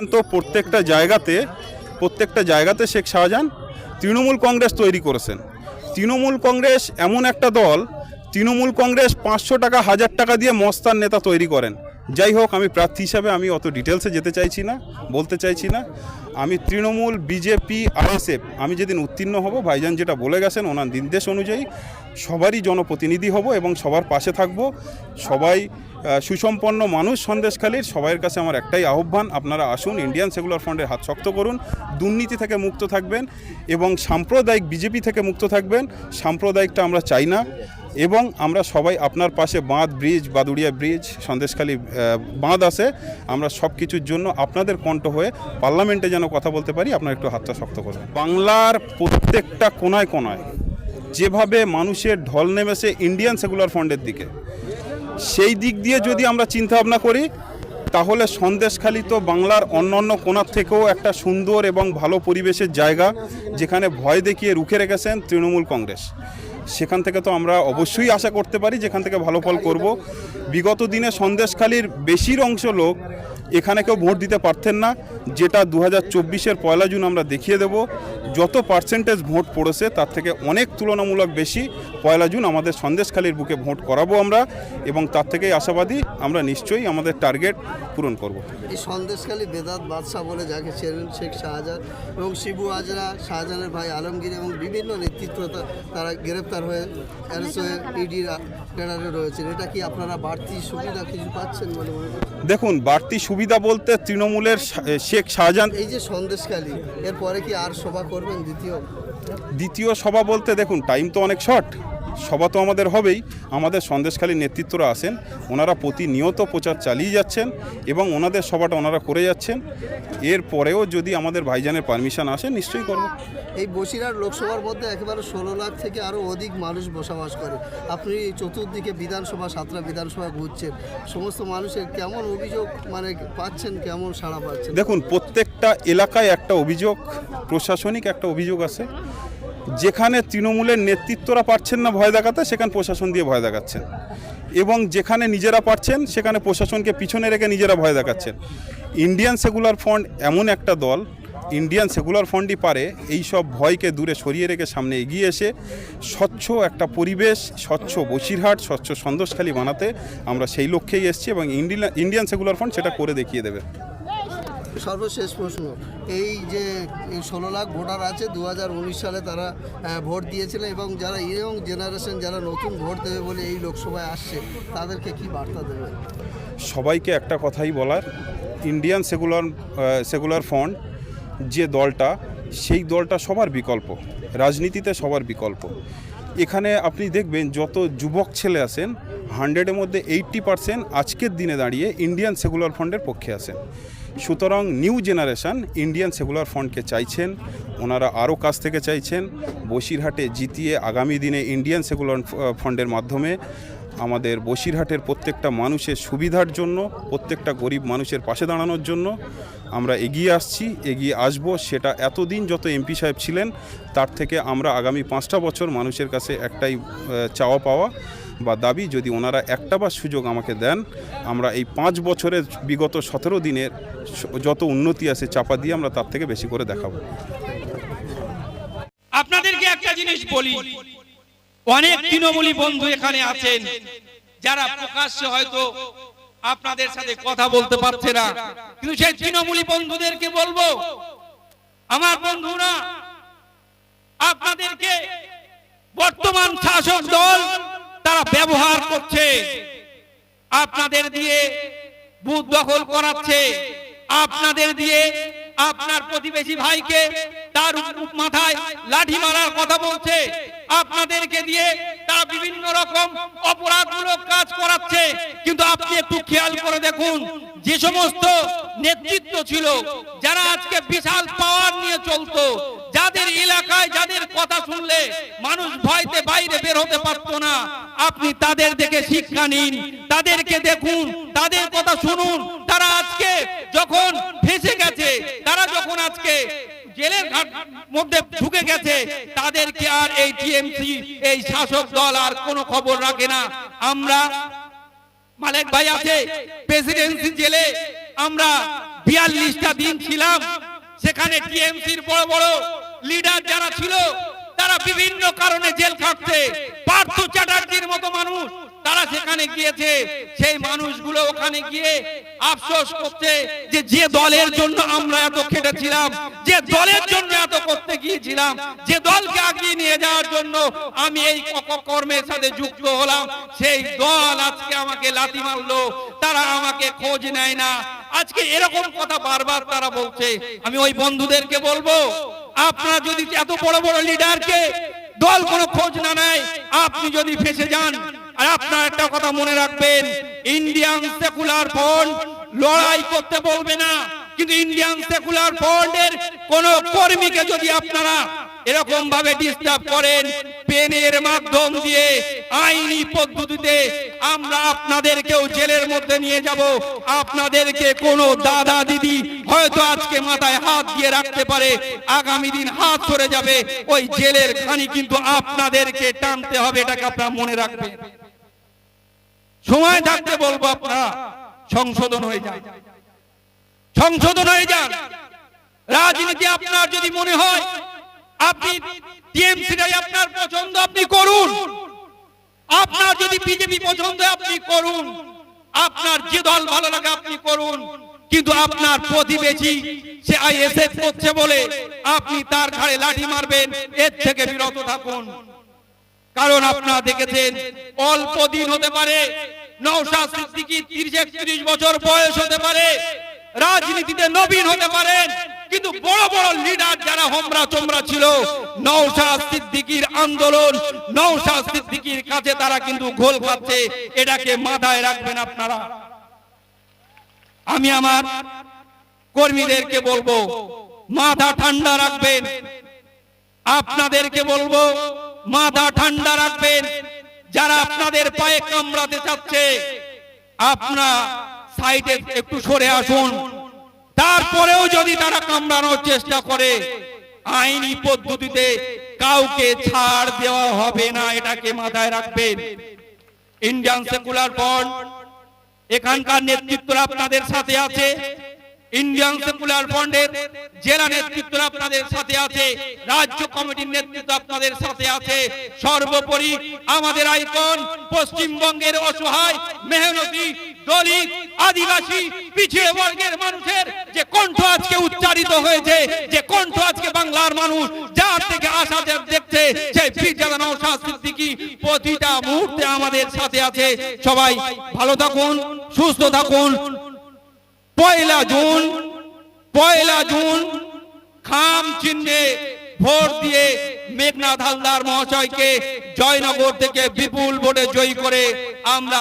তো প্রত্যেকটা জায়গাতে প্রত্যেকটা জায়গাতে শেখ শাহজাহান তৃণমূল কংগ্রেস তৈরি করেছেন। তৃণমূল কংগ্রেস এমন একটা দল, তৃণমূল কংগ্রেস পাঁচশো টাকা, হাজার টাকা দিয়ে মস্তার নেতা তৈরি করেন। যাই হোক, আমি প্রার্থী হিসাবে আমি অত ডিটেলসে যেতে চাইছি না, বলতে চাইছি না। আমি তৃণমূল বিজেপি আরএসএফ আমি যেদিন উত্তীর্ণ হব, ভাইজান যেটা বলে গেছেন, ওনার নির্দেশ অনুযায়ী সবারই জনপ্রতিনিধি হব এবং সবার পাশে থাকব। সবাই সুসম্পন্ন মানুষ সন্দেশখালীর, সবাইয়ের কাছে আমার একটাই আহ্বান, আপনারা আসুন ইন্ডিয়ান সেকুলার ফ্রন্টের হাত শক্ত করুন, দুর্নীতি থেকে মুক্ত থাকবেন এবং সাম্প্রদায়িক বিজেপি থেকে মুক্ত থাকবেন। সাম্প্রদায়িকটা আমরা চাই না। এবং আমরা সবাই আপনার পাশে বাঁধ, ব্রিজ, বাদুড়িয়া ব্রিজ, সন্দেশখালী বাঁধ আছে। আমরা সব কিছুর জন্য আপনাদের কণ্ঠ হয়ে পার্লামেন্টে যেন কথা বলতে পারি, আপনারা একটু হাতটা শক্ত করুন। বাংলার প্রত্যেকটা কোনায় কোনায় যেভাবে মানুষের ঢল নেমেছে ইন্ডিয়ান সেকুলার ফ্রন্টের দিকে, সেই দিক দিয়ে যদি আমরা চিন্তা ভাবনা করি, তাহলে সন্দেশখালী তো বাংলার অন্য অন্য কোণার থেকেও একটা সুন্দর এবং ভালো পরিবেশের জায়গা, যেখানে ভয় দেখিয়ে রুখে রেখেছেন তৃণমূল কংগ্রেস। সেখান থেকে তো আমরা অবশ্যই আশা করতে পারি যেখান থেকে ভালো ফল করব। বিগত দিনে সন্দেশখালীর বেশির অংশ লোক এখানে কেউ ভোট দিতে পারতেন না। যেটা দু হাজার চব্বিশের পয়লা জুন আমরা দেখিয়ে দেব। যত পার্সেন্টেজ ভোট পড়েছে তার থেকে অনেক তুলনামূলক বেশি পয়লা জুন আমাদের সন্দেশখালীর বুকে ভোট করাবো আমরা এবং তার থেকেই আশাবাদী আমরা নিশ্চয়ই আমাদের টার্গেট পূরণ করব। এই সন্দেশখালী বেদাত বাদশাহ বলে যাকে ছিলেন শেখ শাহজাহান এবং শিবু আজরা শাহজাহানের ভাই আলমগীর এবং বিভিন্ন নেতৃত্ব তারা গ্রেপ্তার হয়ে অ্যারেস্ট হয়ে ইডির ক্যাডারে রয়েছেন। এটা কি আপনারা বাড়তি সুবিধা কিছু পাচ্ছেন বলে দেখুন বাড়তি সুবিধা বলতে তৃণমূলের শেখ শাহজাহান এই যে সন্দেশখালী এরপরে কি আর সভা করবেন দ্বিতীয়? দ্বিতীয় সভা বলতে দেখুন টাইম তো অনেক শর্ট সভা তো আমাদের হবেই। আমাদের সন্দেশখালীর নেতৃত্বরা আছেন ওনারা প্রতিনিয়ত প্রচার চালিয়ে যাচ্ছেন এবং ওনাদের সভাটা ওনারা করে যাচ্ছেন। এর পরেও যদি আমাদের ভাইজানের পারমিশন আসে নিশ্চয়ই করব। এই বসিরহাট লোকসভার মধ্যে একেবারে ষোলো লাখ থেকে আরও অধিক মানুষ বসবাস করে। আপনি চতুর্দিকে বিধানসভা সাতটা বিধানসভা ঘুরছেন। সমস্ত মানুষের কেমন অভিযোগ মানে পাচ্ছেন কেমন সাড়া পাচ্ছেন? দেখুন প্রত্যেকটা এলাকায় একটা অভিযোগ প্রশাসনিক একটা অভিযোগ আছে। যেখানে তৃণমূলের নেতৃত্বরা পারছেন না ভয় দেখাতে, সেখানে প্রশাসন দিয়ে ভয় দেখাচ্ছেন। এবং যেখানে নিজেরা পারছেন, সেখানে প্রশাসনকে পিছনে রেখে নিজেরা ভয় দেখাচ্ছেন। ইন্ডিয়ান সেকুলার ফ্রন্ট এমন একটা দল ইন্ডিয়ান সেকুলার ফ্রন্টই পারে, এই সব ভয়কে দূরে সরিয়ে রেখে সামনে এগিয়ে এসে স্বচ্ছ একটা পরিবেশ, স্বচ্ছ বসিরহাট, স্বচ্ছ সন্দেশখালী বানাতে আমরা সেই লক্ষ্যেই এসেছি এবং ইন্ডিয়ান সেকুলার ফ্রন্ট সেটা করে দেখিয়ে দেবে। সর্বশেষ প্রশ্ন, এই যে ষোলো লাখ ভোটার আছে দু হাজার উনিশ সালে তারা ভোট দিয়েছিলেন এবং যারা ইয়ং জেনারেশন যারা নতুন ভোট দেবে বলে এই লোকসভায় আসছে, তাদেরকে কি বার্তা দেবে সবাইকে একটা কথাই বলার ইন্ডিয়ান সেকুলার সেকুলার ফ্রন্ট যে দলটা, সেই দলটা সবার বিকল্প, রাজনীতিতে সবার বিকল্প। এখানে আপনি দেখবেন যত যুবক ছেলে আছেন হান্ড্রেডের মধ্যে এইট্টি পারসেন্ট আজকের দিনে দাঁড়িয়ে ইন্ডিয়ান সেকুলার ফ্রন্টের পক্ষে আছেন। সুতরাং নিউ জেনারেশন ইন্ডিয়ান সেকুলার ফ্রন্টকে চাইছেন, ওনারা আরও কাছ থেকে চাইছেন, বসিরহাটে জিতিয়ে আগামী দিনে ইন্ডিয়ান সেকুলার ফ্রন্টের মাধ্যমে আমাদের বসিরহাটের প্রত্যেকটা মানুষের সুবিধার জন্য, প্রত্যেকটা গরিব মানুষের পাশে দাঁড়ানোর জন্য আমরা এগিয়ে আসছি, এগিয়ে আসব। সেটা এতদিন যত এমপি সাহেব ছিলেন, তার থেকে আমরা আগামী পাঁচটা বছর মানুষের কাছে একটাই চাওয়া পাওয়া। বা দাবি যদি ওনারা একটা বার সুযোগ আমাকে দেন, আমরা এই পাঁচ বছরের বিগত সতেরো দিনের যত উন্নতি আছে চাপা দিয়ে আমরা তার থেকে বেশি করে দেখাবো। আপনাদেরকে একটা জিনিস বলি, অনেক তৃণমূলী বন্ধু এখানে আছেন, যারা প্রকাশ্যে হয়তো আপনাদের সাথে কথা বলতে পারছে না, কিন্তু সেই তৃণমূলী বন্ধুদেরকে বলব, আমার বন্ধুরা, আপনাদেরকে বর্তমান শাসক দল তারা ব্যবহার করছে, আপনাদের দিয়ে বুথ দখল করাচ্ছে, আপনাদের দিয়ে আপনার প্রতিবেশী ভাইকে তার মাথায় লাঠি মারার কথা বলছে, আপনাদেরকে দিয়ে তারা বিভিন্ন রকম অপরাধমূলক কাজ করাচ্ছে। কিন্তু আপনি একটু খেয়াল করে দেখুন, যে সমস্ত নেতৃত্ব ছিল, যারা আজকে বিশাল পাওয়ার নিয়ে চলতো যাদের এলাকায় যাদের কথা শুনলে মানুষ ভয়তে বাইরে বের হতে পারতো না। আপনি তাদের দেখে শিক্ষা নিন, তাদেরকে দেখুন, তাদের কথা শুনুন। তারা আজকে যখন ফেসে গেছে, তারা যখন আজকে জেলের মধ্যে ঢুকে গেছে, তাদেরকে আর এই টিএমসি, এই শাসক দল আর কোনো খবর রাখে না। আমরা মালিক ভাই আছে, প্রেসিডেন্সি জেলে আমরা বিয়াল্লিশটা দিন ছিলাম। সেখানে টিএমসির বড় বড় লিডার যারা ছিল, তারা বিভিন্ন কারণে জেল খাটছে। পার্থ চ্যাটার্জির মতো মানুষ তারা সেখানে গিয়েছে। সেই মানুষগুলো ওখানে গিয়ে আফসোস করছে যে যে দলের জন্য আমরা এত খেটেছিলাম, যে দলের জন্য এত করতে গিয়েছিলাম, যে দলকে আগিয়ে নিয়ে যাওয়ার জন্য আমি এই কর্মের সাথে যুক্ত হলাম। সেই দল আজকে আমাকে লাথি মারলো, তারা আমাকে খোঁজ নেয় না। আজকে এরকম কথা বারবার তারা বলছে। আমি ওই বন্ধুদেরকে বলব আপনারা যদি এত বড় বড় লিডারকে দল কোনো খোঁজ না নেয়, আপনি যদি ফেসে যান, আর আপনার একটা কথা মনে রাখবেন ইন্ডিয়ান সেকুলার ফ্রন্ট লড়াই করতে বলবে না, কিন্তু ইন্ডিয়ান সেকুলার ফ্রন্টের কোন কর্মীকে যদি আপনারা এরকম ভাবে ডিস্টার্ব করেন পেনের মাধ্যম দিয়ে, আইনি পদ্ধতিতে আমরা আপনাদেরকেও জেলের মধ্যে নিয়ে যাব। আপনাদেরকে কোন দাদা দিদি হয়তো আজকে মাথায় হাত দিয়ে রাখতে পারে, আগামী দিন হাত সরে যাবে। ওই জেলের খানি কিন্তু আপনাদেরকে টানতে হবে, এটাকে আপনারা মনে রাখবেন। সময় থাকতে বলব আপনারা, সংশোধন হয়ে যায় সংশোধন হয়ে যান রাজনীতি আপনার যদি মনে হয় আপনি টিএমসিটাই আপনার পছন্দ আপনি করুন। আপনার যদি বিজেপি পছন্দ আপনি করুন। আপনার যে দল ভালো লাগে আপনি করুন। কিন্তু আপনার প্রতিবেশী সে আইএসএফ করছে বলে আপনি তার ঘাড়ে লাঠি মারবেন, এর থেকে বিরত থাকুন। কারণ আপনারা দেখেছেন, অল্প দিন হতে পারে নৌশাদ সিদ্দিকী তিরিশ একত্রিশ বছর বয়স হতে পারে, রাজনীতিতে নবীন হতে পারেন কিন্তু বড় বড় লিডার যারা হোমরা চোমরা ছিল নৌশাদ সিদ্দিকীর আন্দোলন নৌশাদ সিদ্দিকীর কাছে তারা কিন্তু ঘোল খাচ্ছে, এটাকে মাথায় রাখবেন আপনারা। আমি আমার কর্মীদেরকে বলব, মাথা ঠান্ডা রাখবেন। আপনাদেরকে বলব, মাথা ঠান্ডা রাখবেন। যারা আপনাদের পায়ে কামড়াতে চাচ্ছে আপনা সাইডে একটু সরে আসুন। তারপরেও যদি তারা কামড়ানোর চেষ্টা করে, আইনি পদ্ধতিতে কাউকে ছাড় দেওয়া হবে না, এটাকে মাথায় রাখবেন। ইন্ডিয়ান সেকুলার ফ্রন্ট এখানকার নেতৃত্বরা আপনাদের সাথে আছে। ইন্ডিয়ান সেকুলার ফ্রন্টের জেলা নেতৃত্ব আপনাদের সাথে আছে। রাজ্য কমিটির নেতৃত্ব আপনাদের সাথে আছে। সর্বোপরি আমাদের আইকন পশ্চিমবঙ্গের অসহায়, মেহনতি, দলিত, আদিবাসী, পিছিয়ে বর্গের মানুষের যে কণ্ঠ আজকে উচ্চারিত হয়েছে, যে কণ্ঠ আজকে বাংলার মানুষ যার থেকে আশা দেখছে সেই ফিরজাদা নওশাদ সিদ্দিকী প্রতিটা মুহূর্তে আমাদের সাথে আছে। সবাই ভালো থাকুন, সুস্থ থাকুন। পয়লা জুন পয়লা জুন, খাম চিহ্নে ভোট দিয়ে মেঘনাথ হালদার মহাশয়কে জয়নগর থেকে বিপুল ভোটে জয়ী করে আমরা